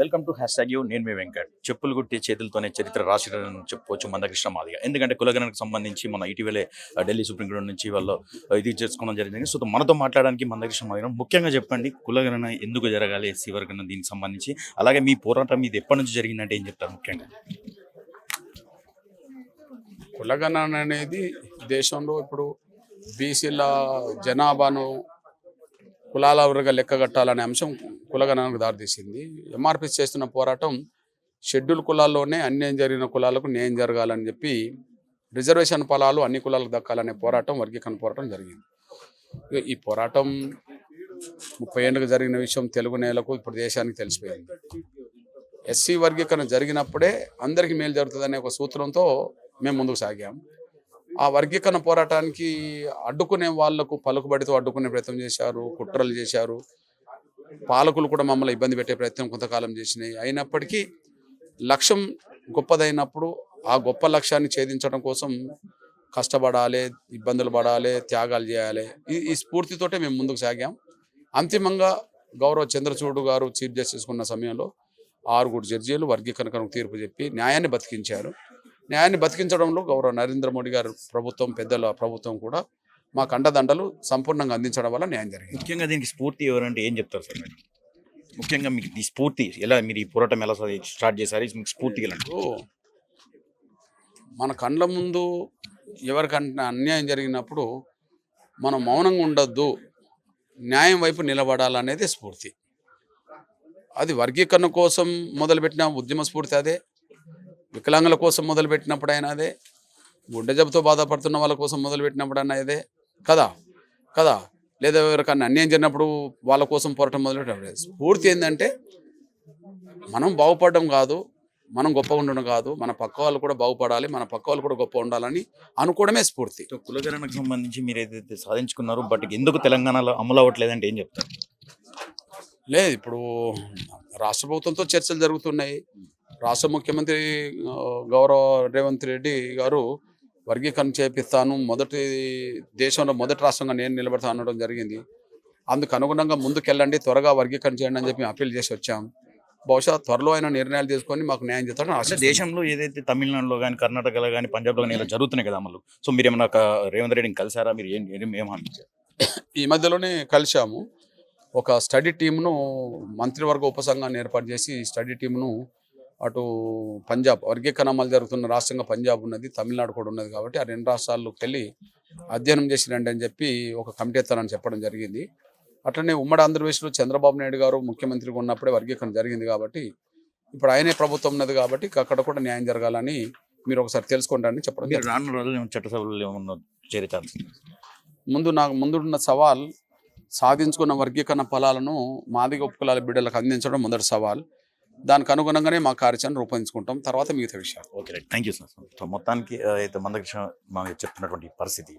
Welcome to hashtag U నేను మీ వెంకట్. చెప్పులు కుట్టి చేతులతోనే చరిత్ర రాసిరని చెప్పుకోవచ్చు మందకృష్ణ మాదిగా. ఎందుకంటే కులగణకు సంబంధించి మన ఇటీవలే ఢిల్లీ సుప్రీంకోర్టు నుంచి వాళ్ళు ఇది చేసుకోవడం జరిగింది. సో మనతో మాట్లాడడానికి మందకృష్ణ మాదిగ. ముఖ్యంగా చెప్పండి కులగణన ఎందుకు జరగాలి ఎస్సీ వర్గన దీనికి సంబంధించి? అలాగే మీ పోరాటం ఇది ఎప్పటి నుంచి జరిగిందంటే ఏం చెప్తారు ముఖ్యంగా? కులగణన అనేది దేశంలో ఇప్పుడు బీసీల జనాభాను కులాల వర్గ లెక్క కట్టాలనే అంశం కులగణనకు దారితీసింది ఎంఆర్పిస్ చేస్తున్న పోరాటం షెడ్యూల్ కులాల్లోనే అన్యాయం జరిగిన కులాలకు న్యాయం జరగాలని చెప్పి రిజర్వేషన్ ఫలాలు అన్ని కులాలకు దక్కాలనే పోరాటం వర్గీకరణ పోరాటం జరిగింది. ఈ పోరాటం ముప్పై ఏళ్ళకు జరిగిన విషయం తెలుగు నేలకు ఇప్పుడు దేశానికి తెలిసిపోయింది. ఎస్సీ వర్గీకరణ జరిగినప్పుడే అందరికీ మేలు జరుగుతుందనే ఒక సూత్రంతో మేము ముందుకు సాగాం. ఆ వర్గీకరణ పోరాటానికి అడ్డుకునే వాళ్ళకు పలుకుబడితో అడ్డుకునే ప్రయత్నం చేశారు కుట్రలు చేశారు. పాలకులు కూడా మమ్మల్ని ఇబ్బంది పెట్టే ప్రయత్నం కొంతకాలం చేసినాయి. అయినప్పటికీ లక్ష్యం గొప్పదైనప్పుడు ఆ గొప్ప లక్ష్యాన్ని ఛేదించడం కోసం కష్టపడాలి ఇబ్బందులు పడాలి త్యాగాలు చేయాలి. ఈ ఈ స్ఫూర్తితోటే మేము ముందుకు సాగాం. అంతిమంగా గౌరవ చంద్రచూడు గారు చీఫ్ జస్టిస్ ఉన్న సమయంలో ఆరుగురు జడ్జీలు వర్గీకరణకు తీర్పు చెప్పి న్యాయాన్ని బతికించారు. న్యాయాన్ని బతికించడంలో గౌరవ నరేంద్ర మోడీ గారు ప్రభుత్వం పెద్దల ప్రభుత్వం కూడా మాకు అండదండలు సంపూర్ణంగా అందించడం వల్ల న్యాయం జరిగింది. ముఖ్యంగా దీనికి స్ఫూర్తి ఎవరంటే ఏం చెప్తారు సార్ మీరు? ముఖ్యంగా మీకు ఈ స్ఫూర్తి ఎలా మీరు ఈ పోరాటం ఎలా స్టార్ట్ చేశారు? మీకు స్ఫూర్తి మన కండ్ల ముందు ఎవరికంటే అన్యాయం జరిగినప్పుడు మనం మౌనంగా ఉండొద్దు న్యాయం వైపు నిలబడాలనేది స్ఫూర్తి. అది వర్గీకరణ కోసం మొదలుపెట్టిన ఉద్యమ స్ఫూర్తి అదే వికలాంగుల కోసం మొదలుపెట్టినప్పుడు అయినా అదే గుండె జబ్బుతో బాధపడుతున్న వాళ్ళ కోసం మొదలుపెట్టినప్పుడు అయినా ఇదే కదా? కదా? లేదా ఎవరికన్నా అన్యాయం జరిగినప్పుడు వాళ్ళ కోసం పోరాటం మొదలుపెట్టినప్పుడు స్ఫూర్తి ఏంటంటే మనం బాగుపడడం కాదు మనం గొప్పగా ఉండడం కాదు మన పక్క వాళ్ళు కూడా బాగుపడాలి మన పక్క వాళ్ళు కూడా గొప్ప ఉండాలని అనుకోవడమే స్ఫూర్తి. సో కులగణనకు సంబంధించి మీరు ఏదైతే సాధించుకున్నారో బట్ ఎందుకు తెలంగాణలో అమలు అవ్వట్లేదంటే ఏం చెప్తారు? లేదు ఇప్పుడు రాష్ట్ర ప్రభుత్వంతో చర్చలు జరుగుతున్నాయి. రాష్ట్ర ముఖ్యమంత్రి గౌరవ రేవంత్ రెడ్డి గారు వర్గీకరణ చేపిస్తాను. మొదటి దేశంలో మొదటి రాష్ట్రంగా నేను నిలబడతాను అనడం జరిగింది. అందుకు అనుగుణంగా ముందుకెళ్ళండి త్వరగా వర్గీకరణ చేయండి అని చెప్పి అప్పీల్ చేసి వచ్చాం. బహుశా త్వరలో అయినా నిర్ణయాలు తీసుకొని మాకు న్యాయం చేస్తాడని అంటే ఆశ దేశంలో ఏదైతే తమిళనాడులో కానీ కర్ణాటకలో కానీ పంజాబ్లో కానీ ఇలా జరుగుతున్నాయి కదా అమలు? సో మీరు ఏమన్నా ఒక రేవంత్ రెడ్డిని కలిసారా మీరు ఏం ఏం ఏం హామీ ఇచ్చారు? ఈ మధ్యలోనే కలిశాము. ఒక స్టడీ టీంను మంత్రివర్గ ఉపసంఘాన్ని ఏర్పాటు చేసి స్టడీ టీంను అటు పంజాబ్ వర్గీకరణ అమలు జరుగుతున్న రాష్ట్రంగా పంజాబ్ ఉన్నది తమిళనాడు కూడా ఉన్నది కాబట్టి ఆ రెండు రాష్ట్రాల్లోకి వెళ్ళి అధ్యయనం చేసి రండి అని చెప్పి ఒక కమిటీ ఎత్తానని చెప్పడం జరిగింది అట్లనే ఉమ్మడి ఆంధ్రప్రదేశ్లో చంద్రబాబు నాయుడు గారు ముఖ్యమంత్రిగా ఉన్నప్పుడే వర్గీకరణ జరిగింది కాబట్టి ఇప్పుడు ఆయనే ప్రభుత్వం ఉన్నది కాబట్టి అక్కడ కూడా న్యాయం జరగాలని మీరు ఒకసారి తెలుసుకోండి అని చెప్పడం. రానున్న రోజులు చట్టసభలో ఏమన్నా చేరే ఛాన్స్ ఉందా? ముందు నాకు ముందున్న సవాల్ సాధించుకున్న వర్గీకరణ ఫలాలను మాదిగ ఉపకులాల బిడ్డలకు అందించడం మొదటి సవాల్ దానికి అనుగుణంగానే మా కార్యాచరణ రూపొందించుకుంటాం. తర్వాత మిగతా విషయాలు. Okay right. Thank you sir. So మొత్తానికి అయితే మందకృష్ణ మాకు చెప్తున్నటువంటి పరిస్థితి.